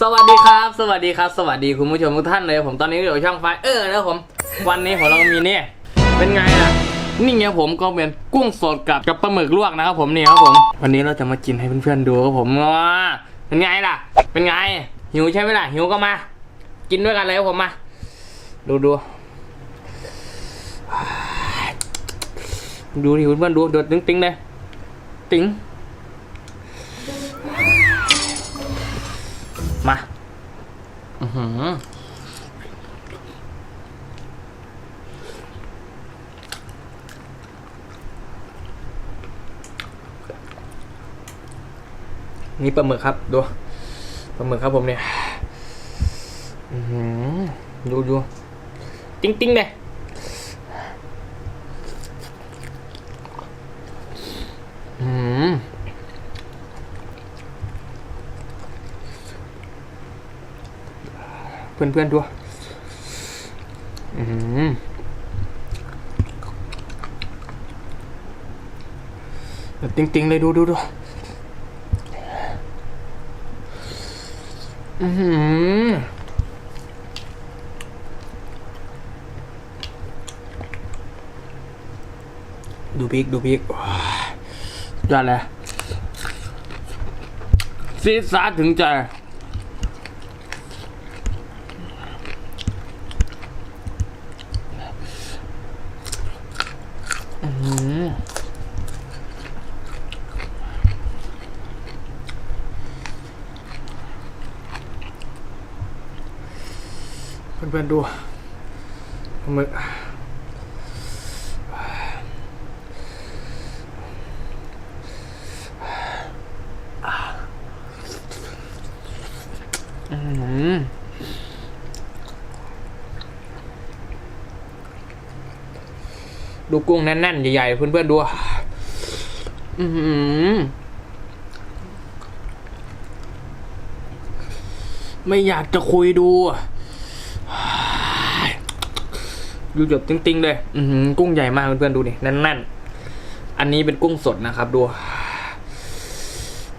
สวัสดีครับ สวัสดีครับ สวัสดีคุณผู้ชมทุกท่านเลยผมตอนนี้อยู่ช่องไฟเออนะครับผม วันนี้ผมเรามีเนี่ยเป็นไงล่ะนี่ไงผมก็เป็นกุ้งสดกับกับปลาหมึกลวกนะครับผมนี่ครับผม วันนี้เราจะมากินให้เพื่อนๆดูครับผมว้าเป็นไงล่ะ เป็นไง หิวใช่ไหมล่ะหิวก็มา กินด้วยกันเลยครับผมมาดูดูดูดิเพื่อนๆดูดูติ๊งติ๊งๆเลยติ๊ง อือหือนี่ปลาหมึกครับดูปลาหมึกครับผมเนี่ยอือหือดูดูติ้งติ้งเลยอืม เพื่อนเพื่อนๆดูอืมติงติงๆเลยดูดูดูอืมดูพริกดูพริกยอดเลยซีดซาถึงใจ เพื่อนๆดูปลาหมึกอืมดูกุ้งแน่นๆ ใหญ่ๆ เพื่อนๆดู อืมไม่อยากจะคุยดูดู หยดติ้งๆ เลย อืกุ้งใหญ่มากเพื่อนๆดูนี่แน่นๆ อันนี้เป็นกุ้งสดนะครับ ดู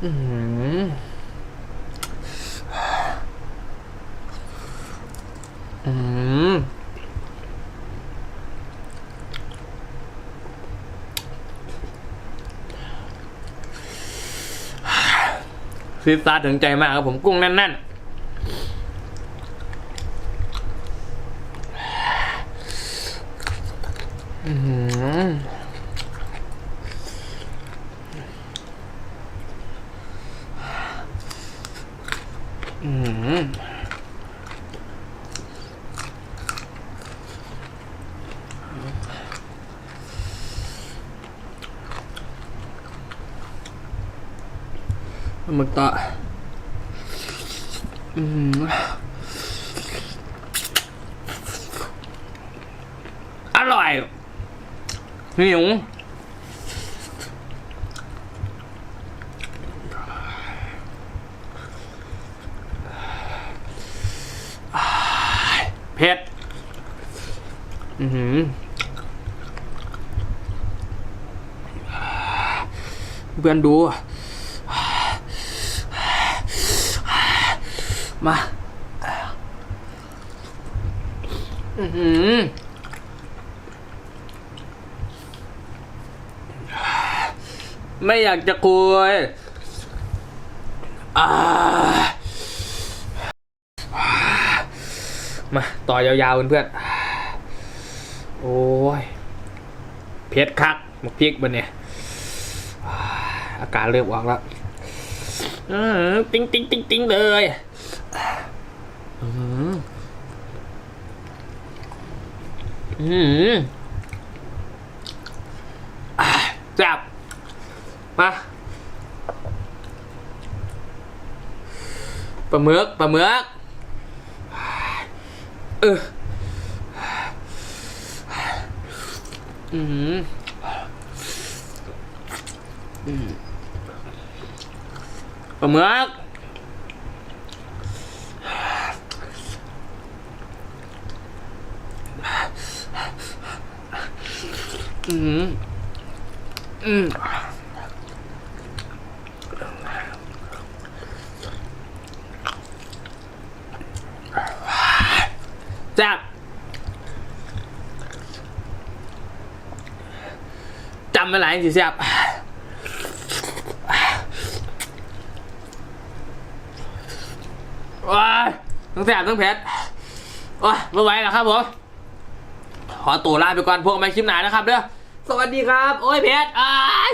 อือหืออืมซีดซาดถึงใจมากครับผมกุ้งแน่นๆ อื้อหืออื้อหือปลาหมึกตะอืมอร่อย หิวเผ็ด อือหือเพื่อนดู มา อือหือ ไม่อยากจะคุยมา ต่อยาวๆเพื่อนๆ โอ้ย เพชรคักหมกพริกบนเนี่ย อาการเริ่มออกแล้วติ้งติ้งติ้งติ้งเลยอืมอืมอะจับ มาป ลาหมึกปลาหมึกเอออืมปลาหมึกอืมอืม แซบจำไม่หลายสิแซ่บว้าทั้งแซ่บทั้งเผ็ดโอ้ยไม่ไหวแล้วครับผม ขอตัวลาไปก่อนพวกม่คลิปหนานะครับเด้อ สวัสดีครับ โอ้ยเผ็ดอ้าย